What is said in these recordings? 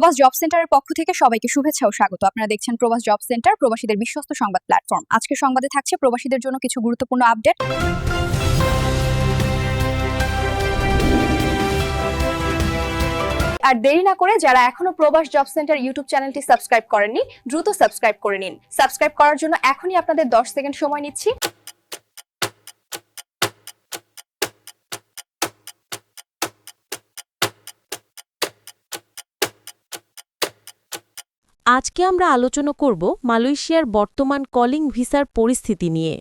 প্রবাস জব সেন্টারের পক্ষ থেকে সবাইকে শুভেচ্ছা ও স্বাগত। আপনারা দেখছেন প্রবাস জব সেন্টার, প্রবাসীদের বিশ্বস্ত সংবাদ প্ল্যাটফর্ম। আজকে সংবাদে থাকছে প্রবাসীদের জন্য কিছু গুরুত্বপূর্ণ আপডেট। আর দেরি না করে যারা এখনও প্রবাস জব সেন্টার ইউটিউব চ্যানেলটি সাবস্ক্রাইব করেননি, দ্রুত সাবস্ক্রাইব করে নিন। সাবস্ক্রাইব করার জন্য এখনই আপনাদের 10 সেকেন্ড সময় নিচ্ছি। আজকে আমরা আলোচনা করব মালয়েশিয়ার বর্তমান কলিং ভিসার পরিস্থিতি নিয়ে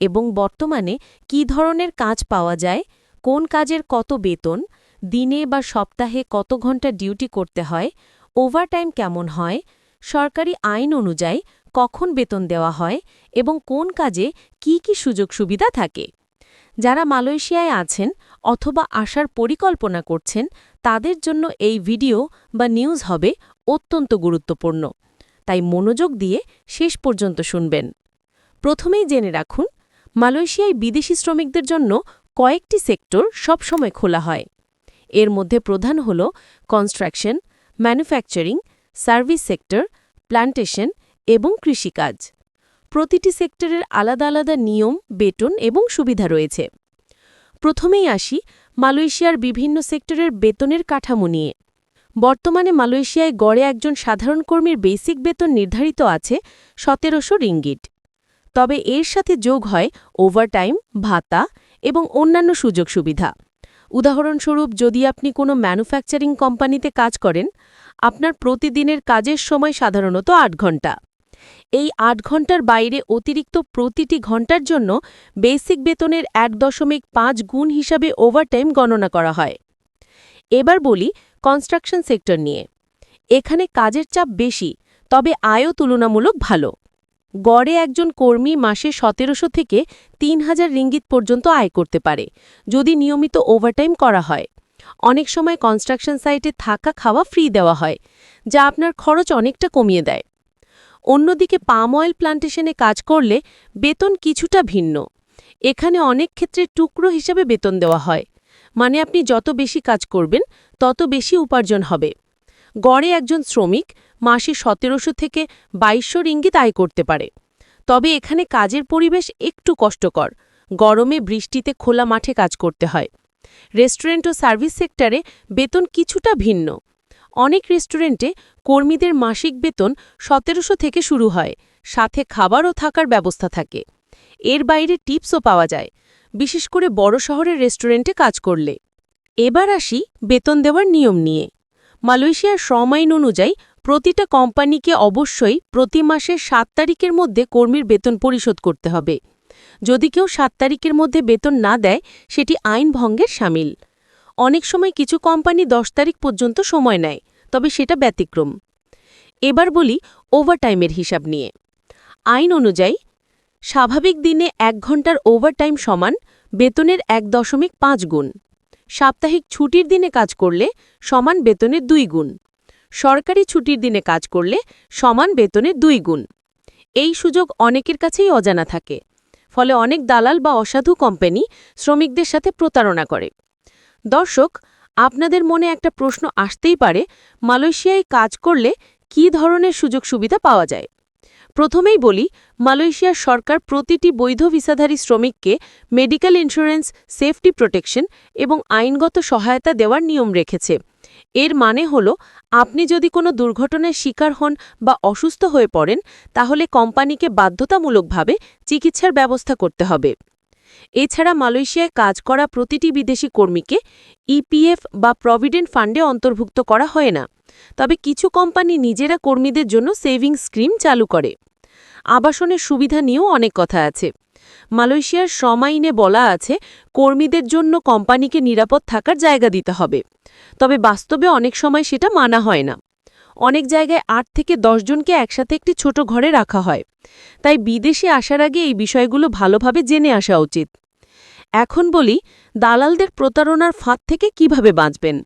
এবং বর্তমানে কী ধরনের কাজ পাওয়া যায়, কোন কাজের কত বেতন, দিনে বা সপ্তাহে কত ঘণ্টা ডিউটি করতে হয়, ওভারটাইম কেমন হয়, সরকারি আইন অনুযায়ী কখন বেতন দেওয়া হয় এবং কোন কাজে কি কি সুযোগ সুবিধা থাকে। যারা মালয়েশিয়ায় আছেন অথবা আসার পরিকল্পনা করছেন, তাদের জন্য এই ভিডিও বা নিউজ হবে অত্যন্ত গুরুত্বপূর্ণ। তাই মনোযোগ দিয়ে শেষ পর্যন্ত শুনবেন। প্রথমেই জেনে রাখুন, মালয়েশিয়ায় বিদেশি শ্রমিকদের জন্য কয়েকটি সেক্টর সবসময় খোলা হয়। এর মধ্যে প্রধান হল construction, manufacturing, service sector plantation এবং কৃষিকাজ। প্রতিটি সেক্টরের আলাদা আলাদা নিয়ম, বেতন এবং সুবিধা রয়েছে। প্রথমেই আসি মালয়েশিয়ার বিভিন্ন সেক্টরের বেতনের কাঠামো নিয়ে। বর্তমানে মালয়েশিয়ায় গড়ে একজন সাধারণ কর্মীর বেসিক বেতন নির্ধারিত আছে সতেরোশো রিঙ্গিট তবে এর সাথে যোগ হয় ওভারটাইম, ভাতা এবং অন্যান্য সুযোগ সুবিধা। উদাহরণস্বরূপ, যদি আপনি কোনো ম্যানুফ্যাকচারিং কোম্পানিতে কাজ করেন, আপনার প্রতিদিনের কাজের সময় সাধারণত আট ঘণ্টা এই আট ঘণ্টার বাইরে অতিরিক্ত প্রতিটি ঘণ্টার জন্য বেসিক বেতনের এক দশমিক পাঁচ গুণ হিসাবে ওভারটাইম গণনা করা হয়। এবার বলি কনস্ট্রাকশন সেক্টর নিয়ে। এখানে কাজের চাপ বেশি, তবে আয়ও তুলনামূলক ভালো। গড়ে একজন কর্মী মাসে সতেরোশো থেকে তিন হাজার রিঙ্গিত পর্যন্ত আয় করতে পারে, যদি নিয়মিত ওভারটাইম করা হয়। অনেক সময় কনস্ট্রাকশন সাইটে থাকা খাওয়া ফ্রি দেওয়া হয়, যা আপনার খরচ অনেকটা কমিয়ে দেয়। অন্যদিকে পাম অয়েল প্লান্টেশনে কাজ করলে বেতন কিছুটা ভিন্ন। এখানে অনেক ক্ষেত্রে টুকরো হিসাবে বেতন দেওয়া হয়। মানে আপনি যত বেশি কাজ করবেন, তত বেশি উপার্জন হবে। গড়ে একজন শ্রমিক মাসে সতেরোশো থেকে বাইশশো রিঙ্গিত আয় করতে পারে। তবে এখানে কাজের পরিবেশ একটু কষ্টকর। গরমে বৃষ্টিতে খোলা মাঠে কাজ করতে হয়। রেস্টুরেন্ট ও সার্ভিস সেক্টরে বেতন কিছুটা ভিন্ন। অনেক রেস্টুরেন্টে কর্মীদের মাসিক বেতন সতেরোশো থেকে শুরু হয়, সাথে খাবার ও থাকার ব্যবস্থা থাকে। এর বাইরে টিপসও পাওয়া যায়, বিশেষ করে বড় শহরের রেস্টুরেন্টে কাজ করলে। এবার আসি বেতন দেওয়ার নিয়ম নিয়ে। মালয়েশিয়ার শ্রম আইন অনুযায়ী প্রতিটা কোম্পানিকে অবশ্যই প্রতি মাসের সাত তারিখের মধ্যে কর্মীর বেতন পরিশোধ করতে হবে। যদি কেউ সাত তারিখের মধ্যে বেতন না দেয়, সেটি আইন ভঙ্গের সামিল। অনেক সময় কিছু কোম্পানি দশ তারিখ পর্যন্ত সময় নেয় তবে সেটা ব্যতিক্রম। এবার বলি ওভারটাইমের হিসাব নিয়ে। আইন অনুযায়ী, স্বাভাবিক দিনে এক ঘণ্টার ওভারটাইম সমান বেতনের এক দশমিক পাঁচ গুণ। সাপ্তাহিক ছুটির দিনে কাজ করলে সমান বেতনের দুই গুণ। সরকারি ছুটির দিনে কাজ করলে সমান বেতনের দুই গুণ। এই সুযোগ অনেকের কাছেই অজানা থাকে, ফলে অনেক দালাল বা অসাধু কোম্পানি শ্রমিকদের সাথে প্রতারণা করে। দর্শক আপনাদের মনে একটা প্রশ্ন আসতেই পারে, মালয়েশিয়ায় কাজ করলে কী ধরনের সুযোগ সুবিধা পাওয়া যায়? প্রথমেই বলি মালয়েশিয়ার সরকার প্রতিটি বৈধ ভিসাধারী শ্রমিককে মেডিকেল ইন্স্যুরেন্স, সেফটি প্রোটেকশন এবং আইনগত সহায়তা দেওয়ার নিয়ম রেখেছে। এর মানে হল, আপনি যদি কোনো দুর্ঘটনার শিকার হন বা অসুস্থ হয়ে পড়েন, তাহলে কোম্পানিকে বাধ্যতামূলকভাবে চিকিৎসার ব্যবস্থা করতে হবে। এছাড়া মালয়েশিয়ায় কাজ করা প্রতিটি বিদেশি কর্মীকে ইপিএফ বা প্রভিডেন্ট ফান্ডে অন্তর্ভুক্ত করা হয় না। তবে কিছু কোম্পানি নিজেরা কর্মীদের জন্য সেভিং স্কিম চালু করে। আবাসনের সুবিধা নিয়েও অনেক কথা আছে। মালয়েশিয়ার শ্রম আইনে বলা আছে, কর্মীদের জন্য কোম্পানিকে নিরাপদ থাকার জায়গা দিতে হবে। তবে বাস্তবে অনেক সময় সেটা মানা হয় না। অনেক জায়গায় আট থেকে জনকে একসাথে একটি ছোট ঘরে রাখা হয়। তাই বিদেশে আসার আগে এই বিষয়গুলো ভালোভাবে জেনে আসা উচিত। এখন বলি, দালালদের প্রতারণার ফাঁদ থেকে কীভাবে বাঁচবেন?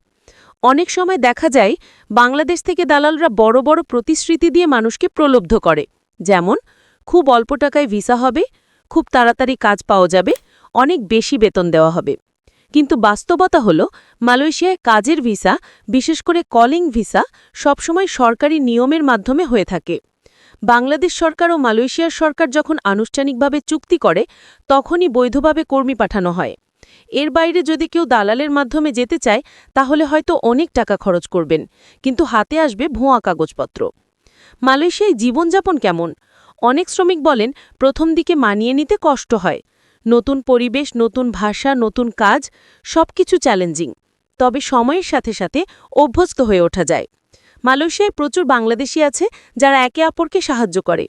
অনেক সময় দেখা যায়, বাংলাদেশ থেকে দালালরা বড় বড় প্রতিশ্রুতি দিয়ে মানুষকে প্রলব্ধ করে। যেমন, খুব অল্প টাকায় ভিসা হবে, খুব তাড়াতাড়ি কাজ পাওয়া যাবে, অনেক বেশি বেতন দেওয়া হবে। কিন্তু বাস্তবতা হল, মালয়েশিয়ায় কাজের ভিসা, বিশেষ করে কলিং ভিসা, সবসময় সরকারি নিয়মের মাধ্যমে হয়ে থাকে। বাংলাদেশ সরকার ও মালয়েশিয়ার সরকার যখন আনুষ্ঠানিকভাবে চুক্তি করে, তখনই বৈধভাবে কর্মী পাঠানো হয়। এর বাইরে যদি কেউ দালালের মাধ্যমে যেতে চায়, তাহলে হয়তো অনেক টাকা খরচ করবেন, কিন্তু হাতে আসবে ভুয়া কাগজপত্র। মালয়েশিয়ায় জীবনযাপন কেমন? অনেক শ্রমিক বলেন, প্রথম দিকে মানিয়ে নিতে কষ্ট হয়। নতুন পরিবেশ, নতুন ভাষা, নতুন কাজ, সবকিছু চ্যালেঞ্জিং তবে সময়ের সাথে সাথে অভ্যস্ত হয়ে ওঠা যায়। মালয়েশিয়ায় প্রচুর বাংলাদেশি আছে যারা একে অপরকে সাহায্য করে।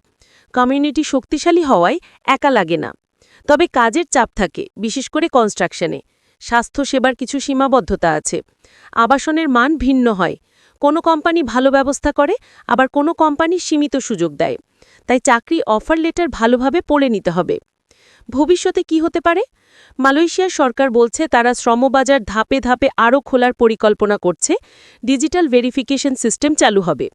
কমিউনিটি শক্তিশালী হওয়ায় একা লাগে না। তবে কাজের চাপ থাকে, বিশেষ করে কনস্ট্রাকশনে স্বাস্থ্যসেবার কিছু সীমাবদ্ধতা আছে। আবাসনের মান ভিন্ন হয়। কোনো কোম্পানি ভালো ব্যবস্থা করে, আবার কোনো কোম্পানি সীমিত সুযোগ দেয়। তাই চাকরি অফার লেটার ভালোভাবে পড়ে নিতে হবে। ভবিষ্যতে কি হতে পারে? মালয়েশিয়ার সরকার বলছে তারা শ্রমবাজার ধাপে ধাপে আরও খোলার পরিকল্পনা করছে। ডিজিটাল ভেরিফিকেশন সিস্টেম চালু হবে।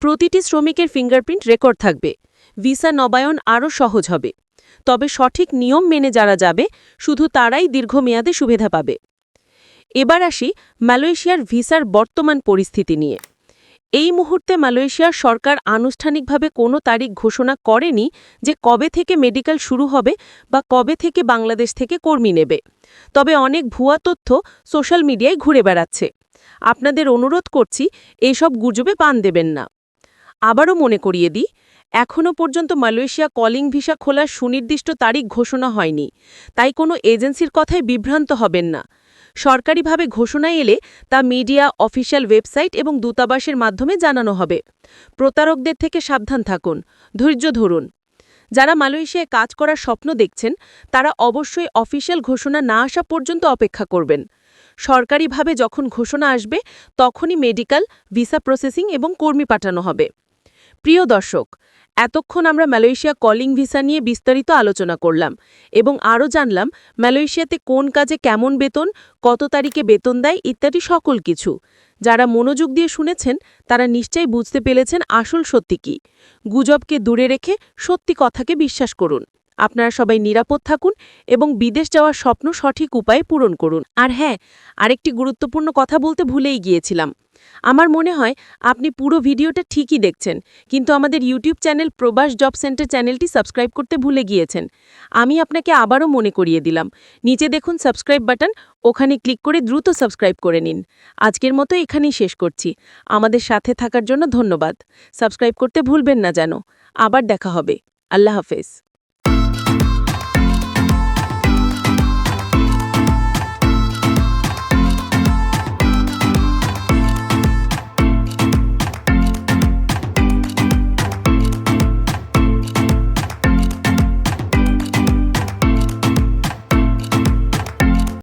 প্রতিটি শ্রমিকের ফিঙ্গারপ্রিন্ট রেকর্ড থাকবে। ভিসা নবায়ন আরও সহজ হবে। তবে সঠিক নিয়ম মেনে যারা যাবে, শুধু তারাই দীর্ঘমেয়াদে সুবিধা পাবে। এবার আসি মালয়েশিয়ার ভিসার বর্তমান পরিস্থিতি নিয়ে। এই মুহূর্তে মালয়েশিয়ার সরকার আনুষ্ঠানিকভাবে কোনো তারিখ ঘোষণা করেনি যে কবে থেকে মেডিকেল শুরু হবে বা কবে থেকে বাংলাদেশ থেকে কর্মী নেবে। তবে অনেক ভুয়া তথ্য সোশ্যাল মিডিয়ায় ঘুরে বেড়াচ্ছে। আপনাদের অনুরোধ করছি এইসব গুজবে পান দেবেন না। আবারও মনে করিয়ে দিই, এখনও পর্যন্ত মালয়েশিয়া কলিং ভিসা খোলার সুনির্দিষ্ট তারিখ ঘোষণা হয়নি। তাই কোনো এজেন্সির কথায় বিভ্রান্ত হবেন না। সরকারিভাবে ঘোষণা এলে তা মিডিয়া, অফিসিয়াল ওয়েবসাইট এবং দূতাবাসের মাধ্যমে জানানো হবে। প্রতারকদের থেকে সাবধান থাকুন। ধৈর্য ধরুন। যারা মালয়েশিয়ায় কাজ করার স্বপ্ন দেখছেন, তারা অবশ্যই অফিসিয়াল ঘোষণা না আসা পর্যন্ত অপেক্ষা করবেন। সরকারিভাবে যখন ঘোষণা আসবে, তখনই মেডিকেল ভিসা প্রসেসিং এবং কর্মী পাঠানো হবে। প্রিয় দর্শক, এতক্ষণ আমরা মালয়েশিয়া কলিং ভিসা নিয়ে বিস্তারিত আলোচনা করলাম এবং আরও জানলাম মালয়েশিয়াতে কোন কাজে কেমন বেতন, কত তারিখে বেতন দেয় ইত্যাদি সকল কিছু। যারা মনোযোগ দিয়ে শুনেছেন, তারা নিশ্চয়ই বুঝতে পেরেছেন আসল সত্যি কি। গুজবকে দূরে রেখে সত্যি কথাকে বিশ্বাস করুন। আপনারা সবাই নিরাপদ থাকুন এবং বিদেশ যাওয়ার স্বপ্ন সঠিক উপায়ে পূরণ করুন। আর হ্যাঁ আরেকটি গুরুত্বপূর্ণ কথা বলতে ভুলেই গিয়েছিলাম। আমার মনে হয় আপনি পুরো ভিডিওটা ঠিকই দেখছেন, কিন্তু আমাদের YouTube channel Probash job center চ্যানেলটি সাবস্ক্রাইব করতে ভুলে গিয়েছেন। আমি আপনাকে আবারও মনে করিয়ে দিলাম, নিচে দেখুন সাবস্ক্রাইব বাটন, ওখানে ক্লিক করে দ্রুত সাবস্ক্রাইব করে নিন। আজকের মতো এখানেই শেষ করছি। আমাদের সাথে থাকার জন্য ধন্যবাদ। সাবস্ক্রাইব করতে ভুলবেন না যেন। আবার দেখা হবে। আল্লাহ হাফেজ।